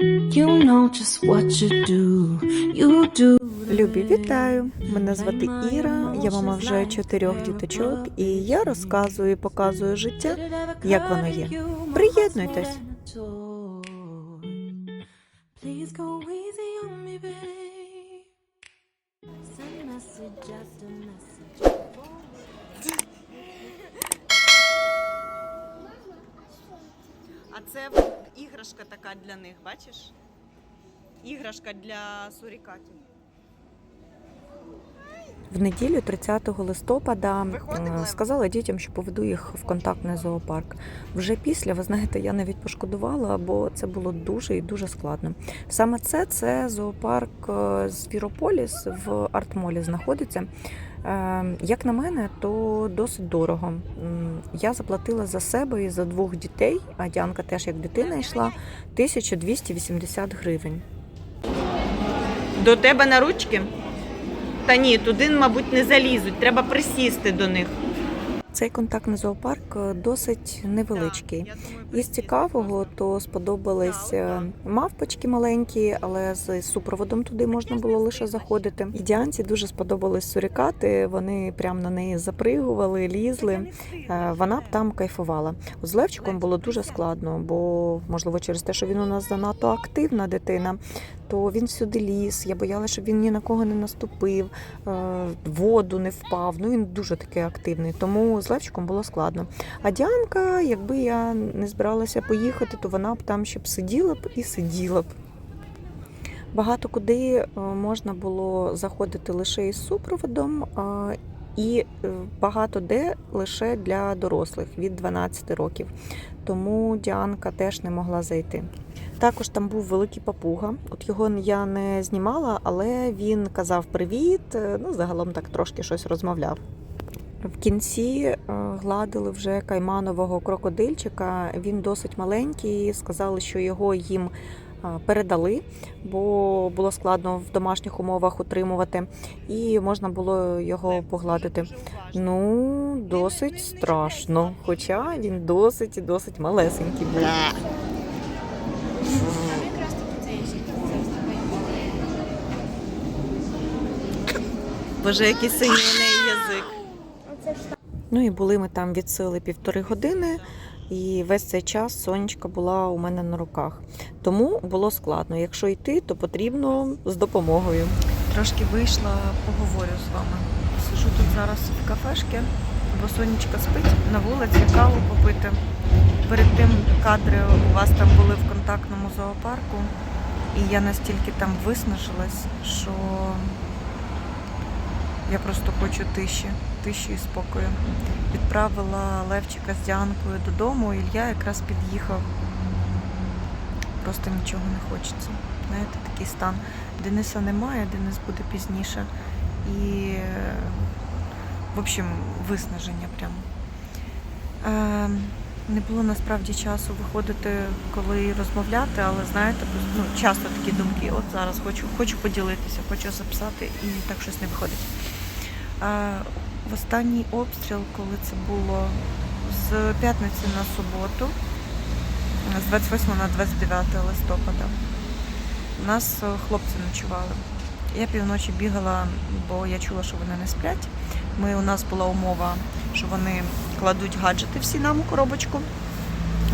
You know just what you do. You do. Любі, вітаю! Мене звати Іра, я мама вже чотирьох діточок, і я розказую і показую життя, як воно є. Приєднуйтесь! Please А це іграшка така для них, бачиш? Іграшка для сурікатів. В неділю, 30 листопада, сказала дітям, що поведу їх в контактний зоопарк. Вже після, ви знаєте, я навіть пошкодувала, бо це було дуже і дуже складно. Саме це це зоопарк е, Звірополіс в Артмолі знаходиться. Е, Як на мене, то досить дорого. Я заплатила за себе і за двох дітей, а Діанка теж як дитина йшла 1280 гривень. До тебе на ручки? Та ні, туди, мабуть, не залізуть. Треба присісти до них. Цей контактний зоопарк е, досить невеличкий. Із цікавого, то сподобались е, мавпочки маленькі, але з супроводом туди можна було лише заходити. І Діанці дуже сподобались сурікати. Вони прямо на неї запригували, лізли. Е, Вона б там кайфувала. З Левчиком було дуже складно, бо можливо через те, що він у нас занадто активна дитина, то він всюди ліз. Я боялася, щоб він ні на кого не наступив, е, воду не впав. Ну він дуже такий активний. Тому з Левчиком було складно. А Діанка, якби я не збиралася поїхати, то вона б там ще б сиділа б і сиділа б. Багато куди е, можна було заходити лише із супроводом, е, і багато де лише для дорослих від 12 років. Тому Діанка теж не могла зайти. Також там був великий папуга. От його я не знімала, але він казав привіт. е, Ну, загалом так трошки щось розмовляв. В кінці е, гладили вже кайманового крокодильчика. Він досить маленький. Сказали, що його їм е, передали, бо було складно в домашніх умовах утримувати, і можна було його погладити. Ну, досить страшно, хоча він досить і досить малесенький був. Боже, який синій у неї язик. Ну і були ми там від сили півтори години, і весь цей час сонечка була у мене на руках. Тому було складно. Якщо йти, то потрібно з допомогою. Трошки вийшла, поговорю з вами. Сижу тут зараз в кафешці, бо сонечка спить на вулиці, каву попити. Перед тим кадри у вас там були в контактному зоопарку, і я настільки там виснажилась, що я просто хочу тиші, тиші і спокою. Відправила Левчика з Діанкою додому, Ілля якраз під'їхав. Просто нічого не хочеться. Знаєте, такий стан. Дениса немає, Денис буде пізніше. І, в общем, виснаження прямо. Е, не було насправді часу виходити, коли розмовляти, але знаєте, ну, часто такі думки. От зараз хочу, хочу поділитися, хочу записати, і так щось не виходить. А в останній обстріл, коли це було з п'ятниці на суботу, з 28 на 29 листопада, у нас е, хлопці ночували. Я півночі бігала, бо я чула, що вони не сплять. Ми, у нас була умова, що вони кладуть гаджети всі нам у коробочку,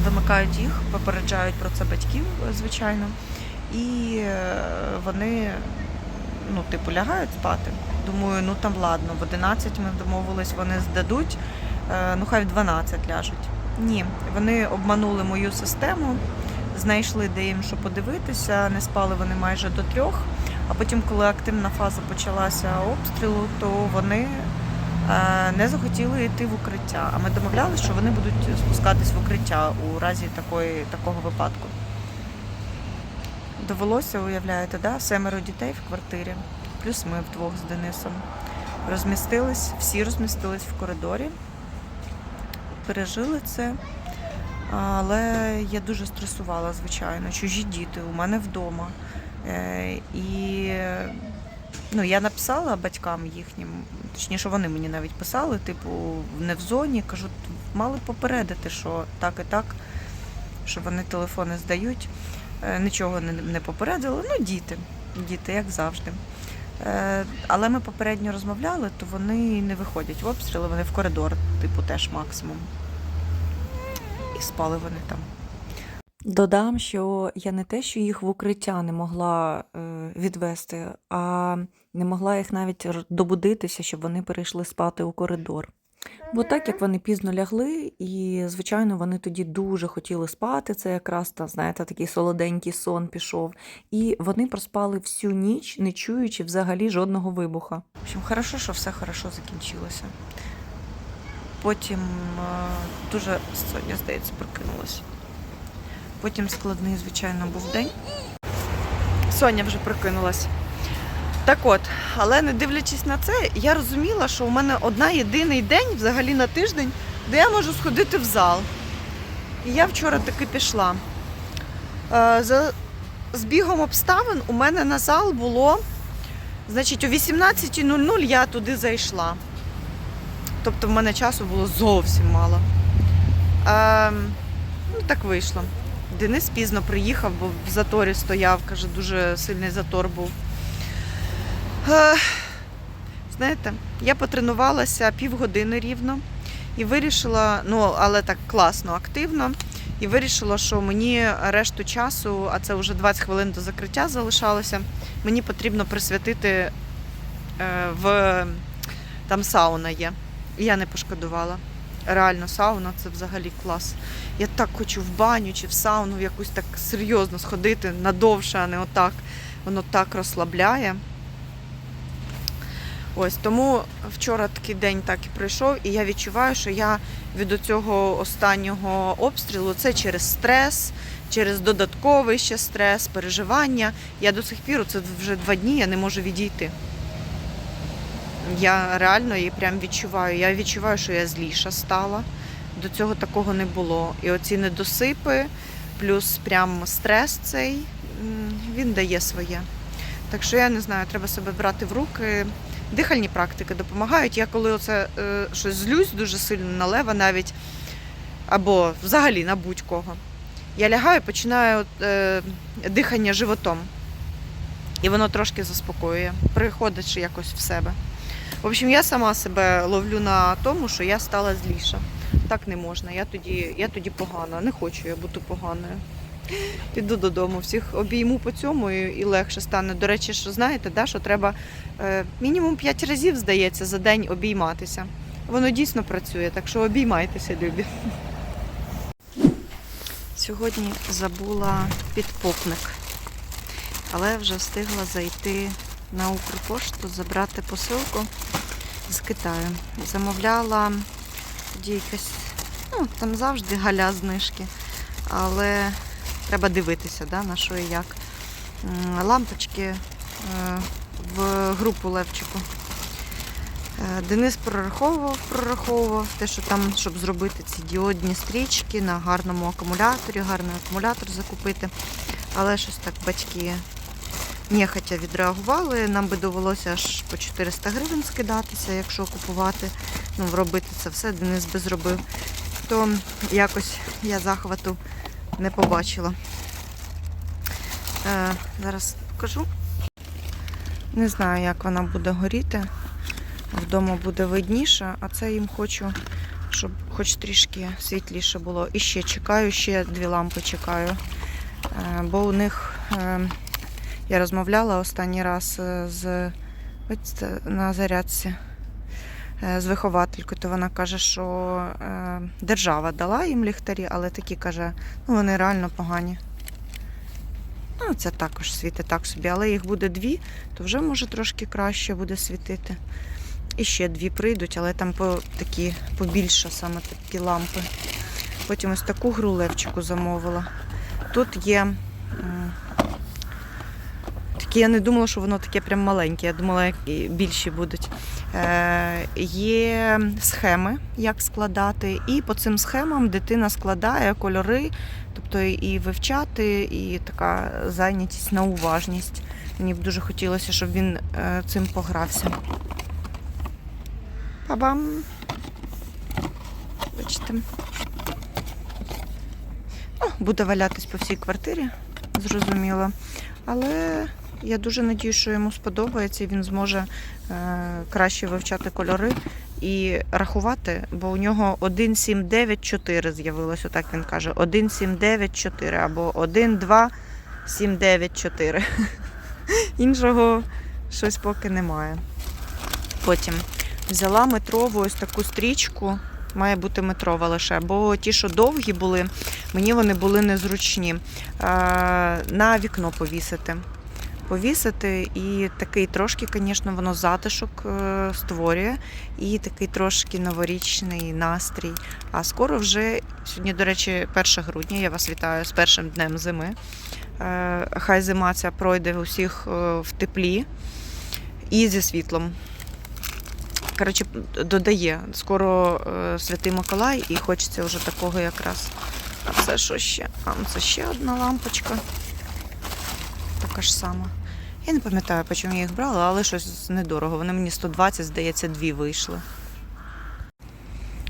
вимикають їх, попереджають про це батьків, звичайно. І е, вони, ну, типу, лягають спати. Думаю, ну там ладно, в 11 ми домовились, вони здадуть, е, ну хай в 12 ляжуть. Ні, вони обманули мою систему, знайшли, де їм що подивитися, не спали вони майже до трьох. А потім, коли активна фаза почалася обстрілу, то вони е, не захотіли йти в укриття. А ми домовлялися, що вони будуть спускатись в укриття у разі такої, такого випадку. Довелося, уявляєте, да? семеро дітей в квартирі, плюс ми вдвох з Денисом. Розмістились, всі розмістились в коридорі, пережили це. Але я дуже стресувала, звичайно. Чужі діти у мене вдома. Е, І ну, я написала батькам їхнім, точніше, вони мені навіть писали, типу, не в зоні. Кажуть, мали попередити, що так і так, що вони телефони здають. Е, Нічого не, не попередили. Ну, діти, діти, як завжди. Е, Але ми попередньо розмовляли, то вони не виходять в обстріли, вони в коридор, типу, теж максимум. І спали вони там. Додам, що я не те, що їх в укриття не могла е, відвести, а не могла їх навіть добудитися, щоб вони перейшли спати у коридор. Бо так як вони пізно лягли, і, звичайно, вони тоді дуже хотіли спати. Це якраз та, знаєте, такий солоденький сон пішов. І вони проспали всю ніч, не чуючи взагалі жодного вибуха. В общем, хорошо, що все хорошо закінчилося. Потім е, дуже Соня, здається, прокинулася. Потім складний, звичайно, був день. Соня вже прокинулась. Так от, але не дивлячись на це, я розуміла, що у мене одна єдиний день взагалі на тиждень, де я можу сходити в зал. І я вчора таки пішла. Е, За збігом обставин у мене на зал було, значить, о 18.00 я туди зайшла. Тобто в мене часу було зовсім мало. Е, ну, так вийшло. Денис пізно приїхав, бо в заторі стояв, каже, дуже сильний затор був. Е, Знаєте, я потренувалася півгодини рівно і вирішила, ну, але так класно, активно, і вирішила, що мені решту часу, а це вже 20 хвилин до закриття залишалося, мені потрібно присвятити е, в там сауна є. Я не пошкодувала. Реально, сауна це взагалі клас. Я так хочу в баню чи в сауну якусь так серйозно сходити надовше, а не отак. Воно так розслабляє. Ось тому вчора такий день так і пройшов, і я відчуваю, що я від цього останнього обстрілу це через стрес, через додатковий ще стрес, переживання. Я до сих пір, це вже два дні, я не можу відійти. Я реально її прям відчуваю. Я відчуваю, що я зліша стала. До цього такого не було. І оці недосипи, плюс прям стрес цей, він дає своє. Так що я не знаю, треба себе брати в руки. Дихальні практики допомагають. Я коли оце е, щось злюсь дуже сильно на лева навіть, або взагалі на будь-кого. Я лягаю, починаю е, дихання животом. І воно трошки заспокоює, приходячи якось в себе. В общем, я сама себе ловлю на тому, що я стала зліша. Так не можна. Я тоді, я тоді погана. Не хочу я бути поганою. Піду додому, всіх обійму по цьому і, і легше стане. До речі, що знаєте, да, що треба е, мінімум 5 разів, здається, за день обійматися. Воно дійсно працює, так що обіймайтеся, любі. Сьогодні забула підпопник, але вже встигла зайти на Укрпошту, забрати посилку з Китаю. Замовляла тоді якась, ну, там завжди галя знижки, але треба дивитися, да, на що і як. Лампочки е, в групу Левчику. Е, Денис прораховував, прораховував те, що там, щоб зробити ці діодні стрічки на гарному акумуляторі, гарний акумулятор закупити. Але щось так батьки нехотя відреагували. Нам би довелося аж по 400 гривень скидатися, якщо купувати, ну, робити це все, Денис би зробив. То якось я захвату не побачила. Е, зараз покажу. Не знаю, як вона буде горіти. Вдома буде видніше, а це їм хочу, щоб хоч трішки світліше було. І ще чекаю, ще дві лампи чекаю. Е, Бо у них е, я розмовляла останній раз е, з на зарядці е, з вихователькою, то вона каже, що е, держава дала їм ліхтарі, але такі каже, ну вони реально погані. Ну, це також світить так собі, але їх буде дві, то вже може трошки краще буде світити. І ще дві прийдуть, але там по такі побільше саме такі лампи. Потім ось таку гру Левчику замовила. Тут є. М, Такі, я не думала, що воно таке прям маленьке. Я думала, більші будуть. Е, є схеми, як складати, і по цим схемам дитина складає кольори, тобто і вивчати, і така зайнятість на уважність. Мені б дуже хотілося, щоб він е, цим погрався. Па-бам! Бачите. Ну, буде валятись по всій квартирі. зрозуміло. Але я дуже надію, що йому сподобається і він зможе е, краще вивчати кольори і рахувати, бо у нього 1794 з'явилось, отак він каже. 1794 або 12794. Іншого щось поки немає. Потім взяла метрову ось таку стрічку. Має бути метрова лише, бо ті, що довгі були, мені вони були незручні. Е, на вікно повісити. Повісити і такий трошки, звісно, воно затишок е, створює, і такий трошки новорічний настрій. А скоро вже сьогодні, до речі, 1 грудня. Я вас вітаю з першим днем зими. Е, Хай зима ця пройде усіх е, в теплі і зі світлом. Коротше, додає скоро Святий Миколай, і хочеться вже такого якраз. А це що ще? А це ще одна лампочка. Така ж сама. Я не пам'ятаю, по чому я їх брала, але щось недорого. Вони мені 120, здається, дві вийшли.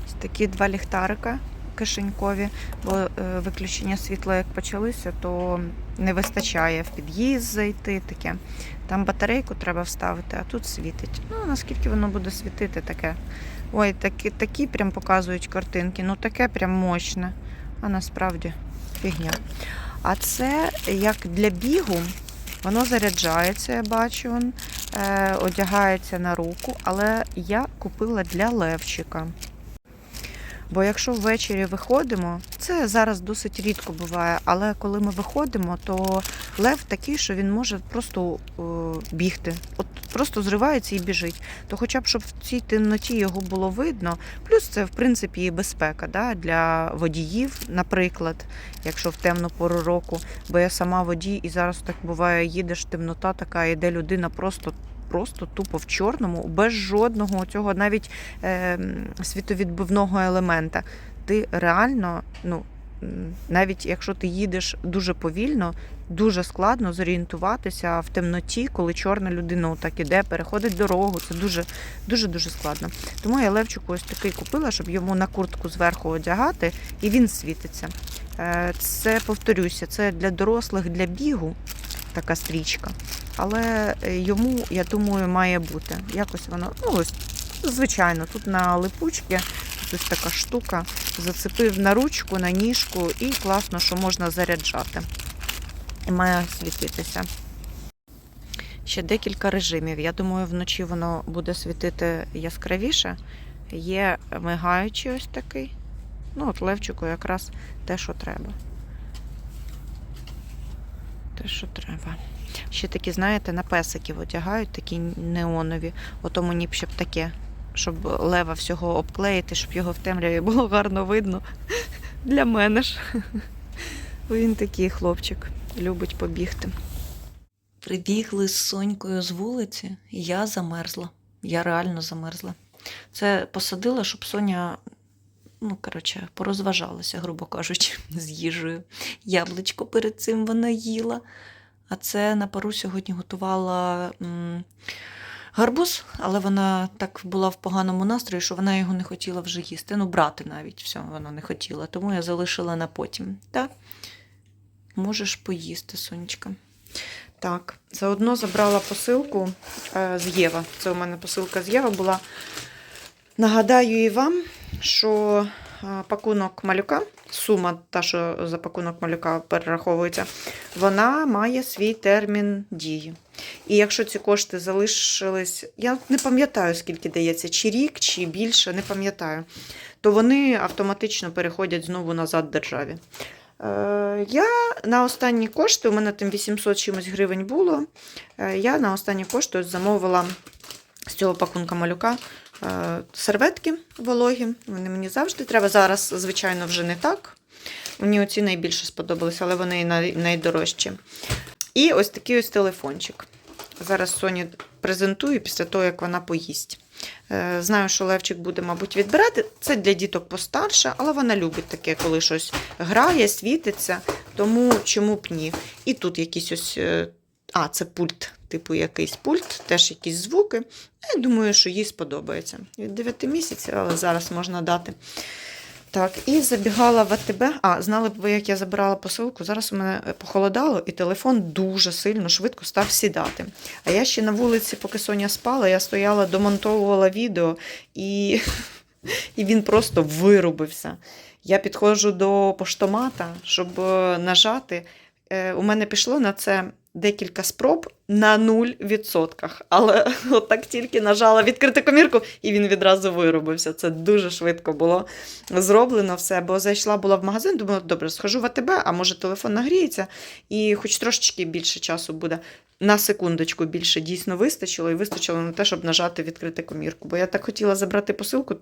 Ось такі два ліхтарика кишенькові, бо е, виключення світла як почалися, то не вистачає в під'їзд зайти таке. Там батарейку треба вставити, а тут світить. Ну, наскільки воно буде світити таке. Ой, такі, такі прям показують картинки. Ну таке прям мощне. А насправді фігня. А це як для бігу, воно заряджається, я бачу, он, е, одягається на руку, але я купила для Левчика. Бо якщо ввечері виходимо, це зараз досить рідко буває, але коли ми виходимо, то лев такий, що він може просто е, бігти. От просто зривається і біжить. То хоча б щоб в цій темноті його було видно. Плюс це в принципі і безпека да, для водіїв, наприклад, якщо в темну пору року. Бо я сама водій, і зараз так буває, їдеш темнота така, іде людина просто. Просто тупо в чорному, без жодного цього навіть е, світовідбивного елемента. Ти реально, ну навіть якщо ти їдеш дуже повільно, дуже складно зорієнтуватися в темноті, коли чорна людина отак іде, переходить дорогу. Це дуже дуже дуже складно. Тому я Левчику ось такий купила, щоб йому на куртку зверху одягати, і він світиться. Е, Це повторюся, це для дорослих, для бігу така стрічка. Але е, йому, я думаю, має бути. Якось воно, ну ось, звичайно, тут на липучці ось така штука. Зацепив на ручку, на ніжку, і класно, що можна заряджати. І має світитися. Ще декілька режимів. Я думаю, вночі воно буде світити яскравіше. Є мигаючий ось такий. Ну, от левчику якраз те, що треба. Те, що треба. Ще такі, знаєте, на песиків одягають, такі неонові. Ото мені б ще б таке, щоб лева всього обклеїти, щоб його в темряві було гарно видно. Для мене ж. Він такий хлопчик, любить побігти. Прибігли з Сонькою з вулиці, і я замерзла. Я реально замерзла. Це посадила, щоб Соня, ну, коротше, порозважалася, грубо кажучи, з їжею. Яблучко перед цим вона їла. А це на пару сьогодні готувала м, гарбуз, але вона так була в поганому настрої, що вона його не хотіла вже їсти. Ну, брати навіть все вона не хотіла, тому я залишила на потім. Так? Можеш поїсти, сонечка. Так, заодно забрала посилку е, з Єва. Це у мене посилка з Єва була. Нагадаю і вам, що е, пакунок малюка, сума, та, що за пакунок малюка перераховується, вона має свій термін дії. І якщо ці кошти залишились, я не пам'ятаю, скільки дається, чи рік, чи більше, не пам'ятаю, то вони автоматично переходять знову назад державі. Е, Я на останні кошти, у мене там 800 чимось гривень було. е, Я на останні кошти замовила з цього пакунка малюка е, серветки вологі. Вони мені завжди треба. Зараз, звичайно, вже не так. Мені оці найбільше сподобалися, але вони найдорожчі. І ось такий ось телефончик. Зараз Соні презентую після того, як вона поїсть. Е, Знаю, що Левчик буде, мабуть, відбирати. Це для діток постарше, але вона любить таке, коли щось грає, світиться. Тому чому б ні? І тут якісь ось. е, А, це пульт, типу якийсь пульт, теж якісь звуки. Я думаю, що їй сподобається. Від 9 місяців, але зараз можна дати. Так, і забігала в АТБ. А, знали б ви, як я забирала посилку. Зараз у мене е, похолодало, і телефон дуже сильно швидко став сідати. А я ще на вулиці, поки Соня спала, я стояла, домонтовувала відео, і, і він просто вирубився. Я підходжу до поштомата, щоб е, нажати. Е, У мене пішло на це декілька спроб на 0%. Але отак тільки нажала відкрити комірку, і він відразу виробився. Це дуже швидко було зроблено все. Бо зайшла була в магазин, думала, добре, схожу в АТБ, а може телефон нагріється, і хоч трошечки більше часу буде. На секундочку більше дійсно вистачило, і вистачило на те, щоб нажати відкрити комірку. Бо я так хотіла забрати посилку,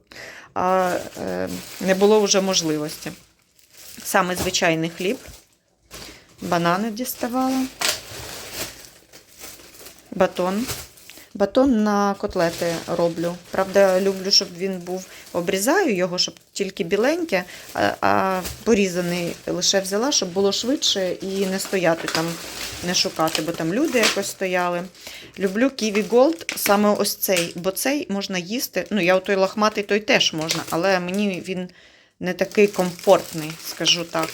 а е, не було вже можливості. Саме звичайний хліб. Банани діставала. Батон. Батон на котлети роблю. Правда, люблю, щоб він був, обрізаю його, щоб тільки біленьке, а, а порізаний лише взяла, щоб було швидше і не стояти там, не шукати, бо там люди якось стояли. Люблю Kiwi Gold, саме ось цей, бо цей можна їсти. Ну, я той лохматий, той теж можна, але мені він не такий комфортний, скажу так.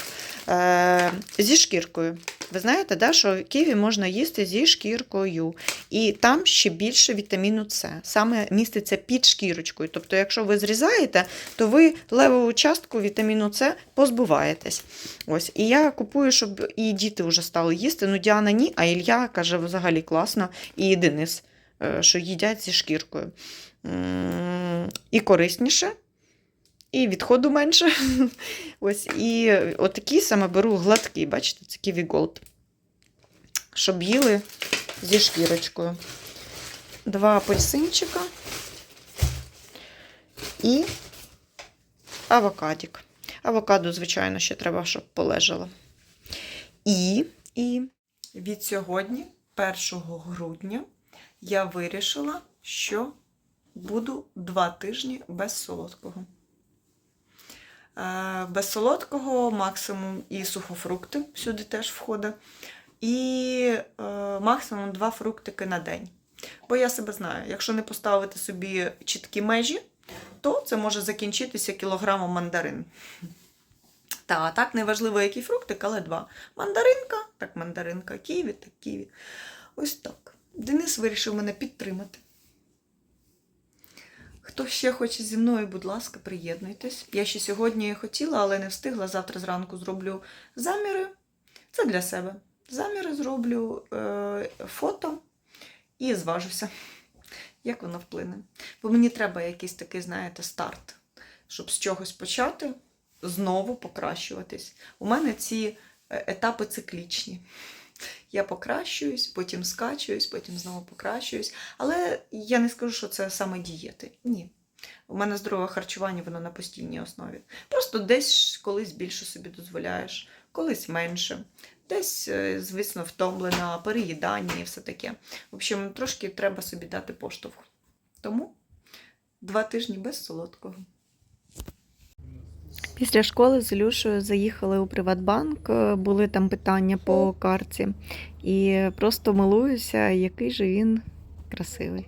Е, зі шкіркою. Ви знаєте, да, що ківі можна їсти зі шкіркою. І там ще більше вітаміну С. Саме міститься під шкірочкою. Тобто, якщо ви зрізаєте, то ви левову частку вітаміну С позбуваєтесь. Ось. І я купую, щоб і діти вже стали їсти. Ну, Діана ні, а Ілля каже, взагалі класно. І Денис, е, що їдять зі шкіркою. І корисніше. І відходу менше. Ось, і отакі саме беру гладкі, бачите, це Kiwi Gold. Щоб їли зі шкірочкою. Два апельсинчика і авокадік. Авокадо, звичайно, ще треба, щоб полежало. І, і від сьогодні, 1 грудня, я вирішила, що буду два тижні без солодкого. Е, Без солодкого максимум і сухофрукти сюди теж входить. І е, максимум два фруктики на день. Бо я себе знаю, якщо не поставити собі чіткі межі, то це може закінчитися кілограмом мандарин. Та, так неважливо, який фруктик, але два. Мандаринка, так мандаринка, ківі, так ківі. Ось так. Денис вирішив мене підтримати. Хто ще хоче зі мною, будь ласка, приєднуйтесь. Я ще сьогодні хотіла, але не встигла. Завтра зранку зроблю заміри. Це для себе. Заміри зроблю е, фото і зважуся, як воно вплине. Бо мені треба якийсь такий, знаєте, старт, щоб з чогось почати, знову покращуватись. У мене ці е, етапи циклічні. Я покращуюсь, потім скачуюсь, потім знову покращуюсь. Але я не скажу, що це саме дієти. Ні. У мене здорове харчування, воно на постійній основі. Просто десь колись більше собі дозволяєш, колись менше. Десь, е, звісно, втомлена, переїдання і все таке. В общем, трошки треба собі дати поштовх. Тому два тижні без солодкого. Після школи з Ілюшею заїхали у Приватбанк, е, були там питання по карті. І просто милуюся, який же він красивий.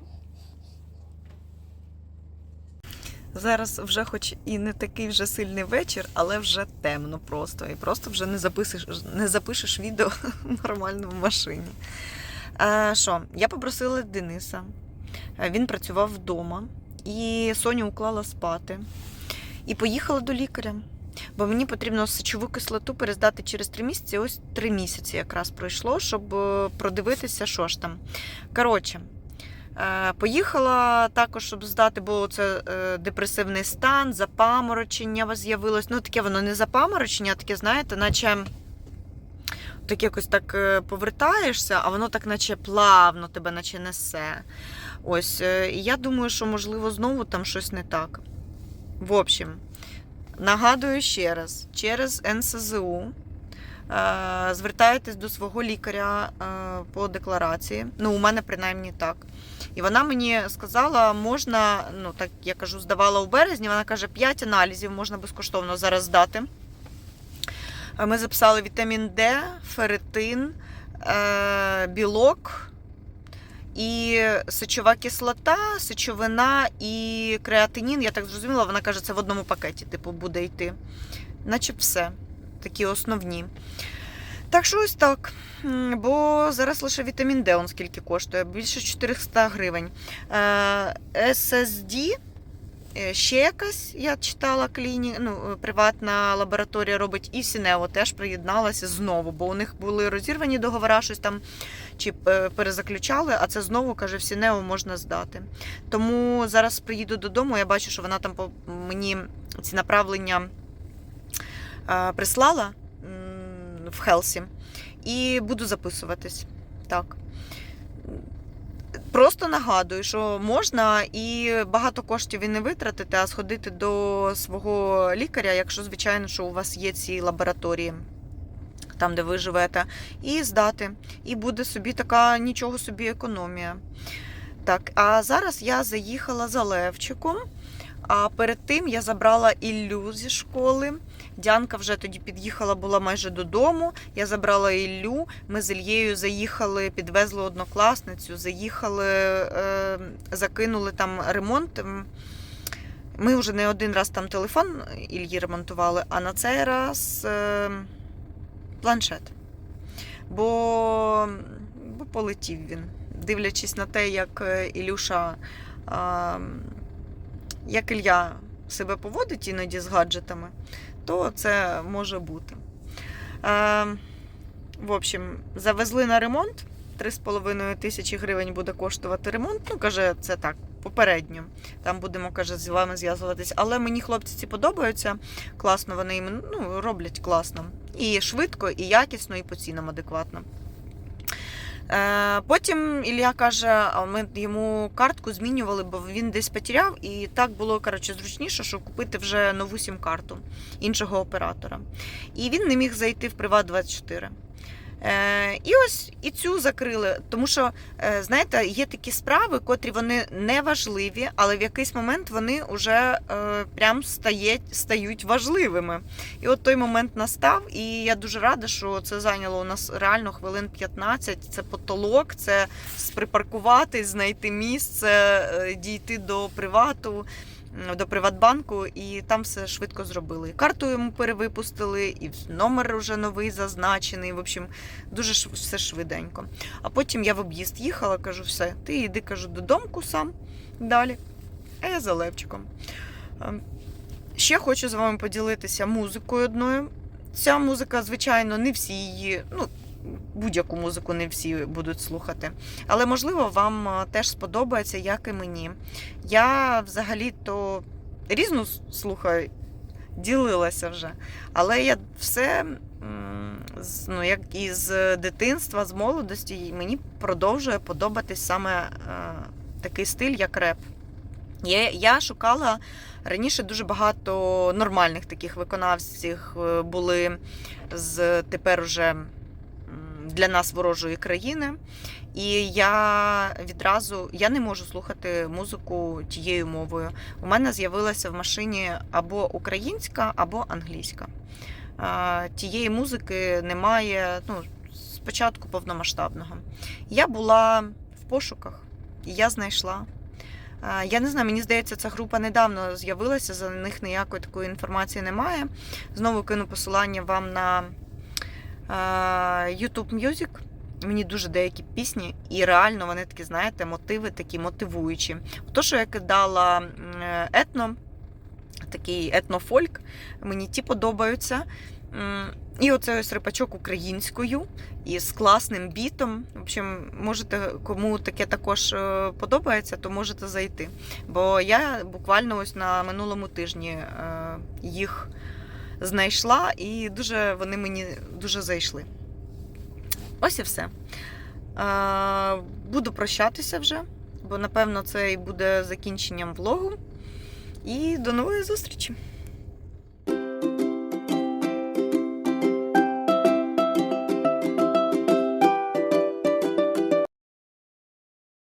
Зараз вже, хоч і не такий вже сильний вечір, але вже темно просто. І просто вже не запишеш, не запишеш відео нормально в машині. Е, Що, я попросила Дениса. Е, Він працював вдома. І Соню уклала спати. І поїхала до лікаря. Бо мені потрібно сечову кислоту перездати через три місяці. Ось три місяці якраз пройшло, щоб е, продивитися, що ж там. Коротше, е, поїхала також, щоб здати, бо це е, депресивний стан, запаморочення з'явилось. Ну, таке воно не запаморочення, таке, знаєте, наче так якось так повертаєшся, а воно так, наче плавно тебе наче несе. Ось, і я думаю, що можливо знову там щось не так. В общем, нагадую ще раз, через НСЗУ е, звертаєтесь до свого лікаря е, по декларації. Ну, у мене принаймні так. І вона мені сказала, можна, ну так я кажу, здавала у березні. Вона каже, 5 аналізів можна безкоштовно зараз здати. Ми записали вітамін Д, ферритин, е, білок і сечова кислота, сечовина і креатинін. Я так зрозуміла, вона каже, це в одному пакеті, типу, буде йти. Наче все. Такі основні. Так що ось так. Бо зараз лише вітамін Д, он скільки коштує, більше 400 гривень. SSD, е, ще якась, я читала кліні, ну, е, приватна лабораторія робить, і Сінево теж приєдналася знову, бо у них були розірвані договори, щось там чи е, перезаключали, а це знову каже, в Сінео можна здати. Тому зараз приїду додому, я бачу, що вона там по мені ці направлення е, прислала в Хелсі. І буду записуватись. Так. Просто нагадую, що можна і багато коштів і не витратити, а сходити до свого лікаря, якщо, звичайно, що у вас є ці лабораторії, там, де ви живете, і здати. І буде собі така нічого собі економія. Так, а зараз я заїхала за Левчиком. А перед тим я забрала Іллю зі школи. Дянка вже тоді під'їхала, була майже додому. Я забрала Іллю. Ми з Ільєю заїхали, підвезли однокласницю, заїхали, е, закинули там ремонт. Ми вже не один раз там телефон Ільї ремонтували, а на цей раз е, планшет. Бо, бо полетів він, дивлячись на те, як е, Ілюша. Як Ілля себе поводить іноді з гаджетами, то це може бути. Е, в общем, завезли на ремонт. 3,5 тисячі гривень буде коштувати ремонт. Ну, каже, це так, попередньо. Там будемо, каже, з вами зв'язуватись. Але мені хлопці ці подобаються. Класно, вони їм ну, роблять класно. І швидко, і якісно, і по цінам адекватно. Е, Потім Ілля каже, ми йому картку змінювали, бо він десь потеряв, і так було коротше, зручніше, щоб купити вже нову сім-карту іншого оператора. І він не міг зайти в Приват 24. Е, і ось і цю закрили, тому що, е, знаєте, є такі справи, котрі вони не важливі, але в якийсь момент вони вже е, прям стає, стають важливими. І от той момент настав, і я дуже рада, що це зайняло у нас реально хвилин 15. Це потолок, це припаркуватись, знайти місце, дійти до привату. До Приватбанку, і там все швидко зробили. Карту йому перевипустили, і номер вже новий зазначений. В общем, дуже все швиденько. А потім я в об'їзд їхала, кажу, все, ти йди, кажу, додому сам далі. А я за Левчиком. Ем, Ще хочу з вами поділитися музикою одною. Ця музика, звичайно, не всі її, ну, будь-яку музику не всі будуть слухати. Але, можливо, вам теж сподобається, як і мені. Я взагалі-то різну слухаю, ділилася вже. Але я все, ну, як із дитинства, з молодості, мені продовжує подобатись саме е, такий стиль, як реп. Я, я шукала раніше дуже багато нормальних таких виконавців е, були з тепер уже для нас ворожої країни. І я відразу я не можу слухати музику тією мовою. У мене з'явилася в машині або українська, або англійська. Тієї музики немає ну, з початку повномасштабного. Я була в пошуках, і я знайшла. Я не знаю, мені здається, ця група недавно з'явилася, за них ніякої такої інформації немає. Знову кину посилання вам на YouTube Music. Мені дуже деякі пісні, і реально вони такі, знаєте, мотиви такі мотивуючі. То, що я кидала етно, такий етнофольк, мені ті подобаються. І оцей ось рипачок українською і з класним бітом. В общем, можете, кому таке також е, подобається, то можете зайти. Бо я буквально ось на минулому тижні е, їх знайшла, і дуже вони мені дуже зайшли. Ось і все. Буду прощатися вже, бо напевно це і буде закінченням влогу. І до нової зустрічі!